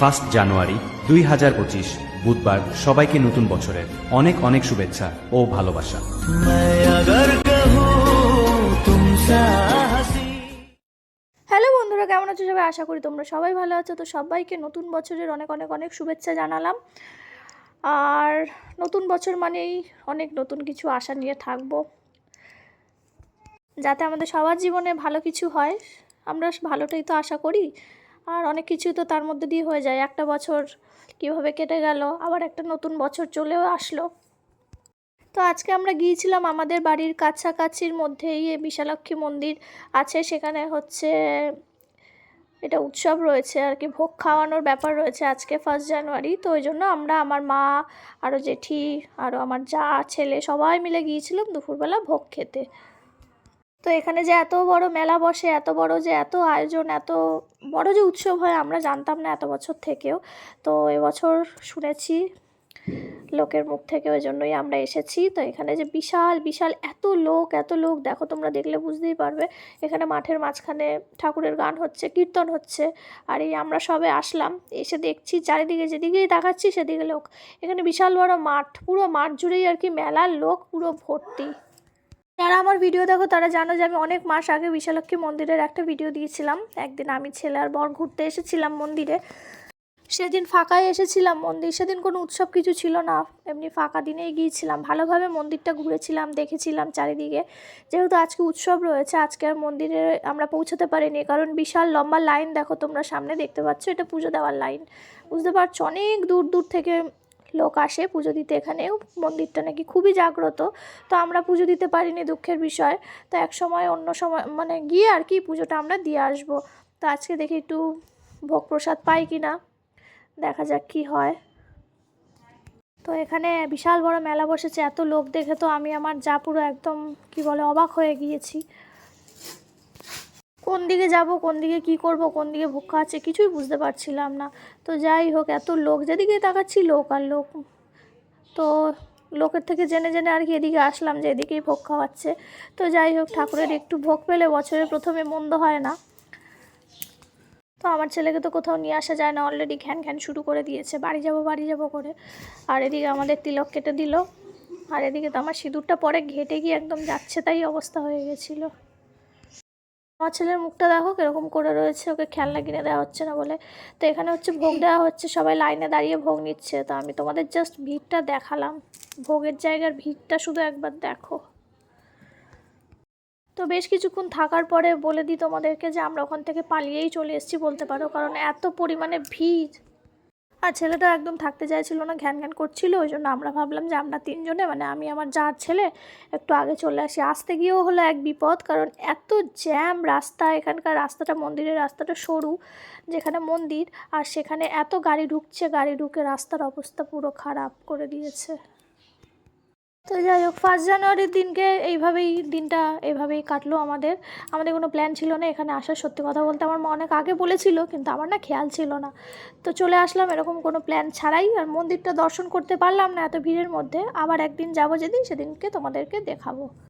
First January দুই হাজার পঁচিশ বুধবার সবাইকে নতুন বছরের অনেক অনেক শুভেচ্ছা ও ভালোবাসা। হ্যালো বন্ধুরা কেমন আছো সবাই? আশা করি তোমরা সবাই ভালো আছো। তো সবাইকে নতুন বছরের অনেক অনেক অনেক শুভেচ্ছা জানালাম। আর নতুন বছর মানেই অনেক নতুন কিছু আশা নিয়ে থাকব। যাতে আমাদের সবার জীবনে ভালো কিছু হয়। আমরা ভালোটাই তো আশা করি। আর অনেক কিছু তো তার মধ্যে দিয়ে হয়ে যায়। একটা বছর কীভাবে কেটে গেল, আবার একটা নতুন বছর চলেও আসলো। তো আজকে আমরা গিয়েছিলাম আমাদের বাড়ির কাছাকাছির মধ্যেই বিশালাক্ষী মন্দির আছে। সেখানে হচ্ছে এটা উৎসব রয়েছে আর কি, ভোগ খাওয়ানোর ব্যাপার রয়েছে আজকে ফার্স্ট জানুয়ারি তো ওই জন্য আমরা আমার মা আরও জেঠি আরও আমার যা ছেলে সবাই মিলে গিয়েছিলাম দুপুরবেলা ভোগ খেতে। তো এখানে যে এত বড় মেলা বসে, এত বড় যে এত আয়োজন, এত বড় যে উৎসব হয় আমরা জানতাম না এত বছর থেকেও। তো এবছর শুনেছি লোকের মুখ থেকে ওই জন্যই আমরা এসেছি। তো এখানে যে বিশাল বিশাল এত লোক এত লোক, দেখো তোমরা দেখলে বুঝতেই পারবে। এখানে মাঠের মাঝখানে ঠাকুরের গান হচ্ছে, কীর্তন হচ্ছে, আর এই আমরা সবে আসলাম। এসে দেখছি চারিদিকে, যেদিকেই তাকাচ্ছি সেদিকে লোক। এখানে বিশাল বড় মাঠ, পুরো মাঠ জুড়েই আর কি মেলার লোক, পুরো ভর্তি। যারা আমার ভিডিও দেখো, তারা জানো যে আমি অনেক মাস আগে বিশালক্ষী মন্দিরের একটা ভিডিও দিয়েছিলাম। একদিন আমি ছেলে আর বর ঘুরতে এসেছিলাম মন্দিরে। সেদিন ফাঁকায় এসেছিলাম মন্দির। সেদিন কোনো উৎসব কিছু ছিল না। এমনি ফাঁকা দিনেই গিয়েছিলাম। ভালোভাবে মন্দিরটা ঘুরেছিলাম, দেখেছিলাম চারিদিকে। যেহেতু আজকে উৎসব রয়েছে, আজকে আর মন্দিরে আমরা পৌঁছাতে পারিনি। কারণ বিশাল লম্বা লাইন দেখো তোমরা সামনে দেখতে পাচ্ছ, এটা পুজো দেওয়ার লাইন। বুঝতে পারছ? অনেক দূর দূর থেকে লোক আসে পুজো দিতে। এখানেও মন্দিরটা নাকি খুবই জাগ্রত। তো আমরা পুজো দিতে পারিনি দুঃখের বিষয়। তো এক সময় অন্য সময় মানে গিয়ে আর কি পুজোটা আমরা দিয়ে আসব। তো আজকে দেখি একটু ভোগ প্রসাদ পাই কি না। দেখা যাক কি হয়। তো এখানে বিশাল বড় মেলা বসেছে। এত লোক দেখে তো আমি আমার যা পুরো একদম, কি বলে, অবাক হয়ে গিয়েছি। কোন দিকে যাব, কোন দিকে কি করব, কোন দিকে ভোগ খাওয়াচ্ছে কিছুই বুঝতে পারছিলাম না। তো যাই হোক, এত লোক, যেদিকে তাকাচ্ছি লোক আর লোক। তো লোকের থেকে জেনে জেনে আর কি এদিকে আসলাম যে এদিকেই ভোগ খাওয়াচ্ছে। তো যাই হোক, ঠাকুরের একটু ভোগ পেলে বছরের প্রথমে মন্দ হয় না। তো আমার ছেলেকে তো কোথাও নিয়ে আসা যায় না অলরেডি ঘ্যান ঘ্যান শুরু করে দিয়েছে। বাড়ি যাব বাড়ি যাব করে। আর এদিকে আমাদের তিলক কেটে দিল। আর এদিকে তো আমার সিঁদুরটা পরে ঘেটে গিয়ে একদম যাচ্ছে তাই অবস্থা হয়ে গেছিল। আমার ছেলের মুখটা দেখো কীরকম করে রয়েছে ওকে খেলনা কিনে দেওয়া হচ্ছে না বলে। তো এখানে হচ্ছে ভোগ দেওয়া হচ্ছে সবাই লাইনে দাঁড়িয়ে ভোগ নিচ্ছে। তো আমি তোমাদের জাস্ট ভিড়টা দেখালাম। ভোগের জায়গার ভিড়টা শুধু একবার দেখো। তো বেশ কিছুক্ষণ থাকার পরে বলে দিই তোমাদেরকে যে আমরা ওখান থেকে পালিয়েই চলে এসেছি বলতে পারো কারণ এত পরিমাণে ভিড়। আর ছেলেটা একদম থাকতে চাইছিল না, ঘ্যান ঘ্যান করছিল, ওই জন্য আমরা ভাবলাম যে আমরা তিনজনে মানে আমি আমার যার ছেলে, একটু আগে চলে আসি। আসতে গিয়েও হলো এক বিপদ, কারণ এত জ্যাম রাস্তা, এখানকার রাস্তাটা মন্দিরের রাস্তাটা সরু, যেখানে মন্দির, আর সেখানে এত গাড়ি ঢুকছে, গাড়ি ঢুকে রাস্তার অবস্থা পুরো খারাপ করে দিয়েছে। তো যাই হোক ফার্স্ট জানুয়ারির দিনকে এইভাবেই, দিনটা এইভাবেই কাটলো আমাদের। আমাদের কোনো প্ল্যান ছিল না এখানে আসার, সত্যি কথা বলতে আমার মা অনেক আগে বলেছিল, কিন্তু আমার না খেয়াল ছিল না। তো চলে আসলাম এরকম কোনো প্ল্যান ছাড়াই, আর মন্দিরটা দর্শন করতে পারলাম না এত ভিড়ের মধ্যে। আবার একদিন যাব যেদিন, সেদিনকে তোমাদেরকে দেখাবো।